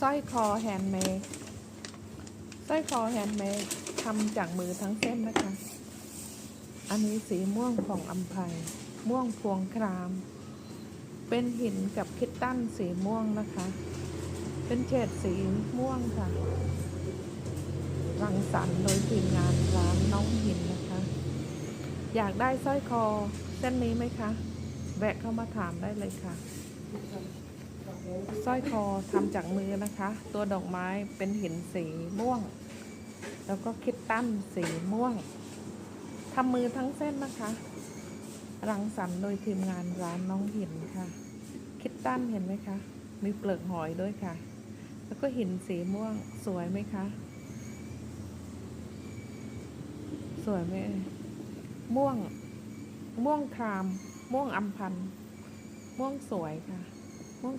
สร้อยคอแฮนด์เมดสร้อยคอแฮนด์เมดทำจากมือทั้งเส้นนะคะ อันนี้สีม่วงของอัมภัยม่วงพวงคราม เป็นหินกับคิตตันสีม่วงนะคะ เป็นเฉดสีม่วงค่ะ รังสรรค์โดยทีมงานร้านน้องหินนะคะ อยากได้สร้อยคอเส้นนี้ไหมคะ แวะเข้ามาถามได้เลยค่ะ สร้อยคอทำจากมือนะคะ ตัวดอกไม้เป็นหินสีม่วง แล้วก็คิดตั้นสีม่วงทำมือทั้งเส้นนะคะ รังสรรค์โดยทีมงานร้านน้องหินค่ะ คิดตั้นเห็นไหมคะ มีเปลือกหอยด้วยค่ะ แล้วก็หินสีม่วงสวยไหมคะ สวยไหมม่วง ม่วงคราม ม่วงอัมพัน ม่วงสวยค่ะ ม่วง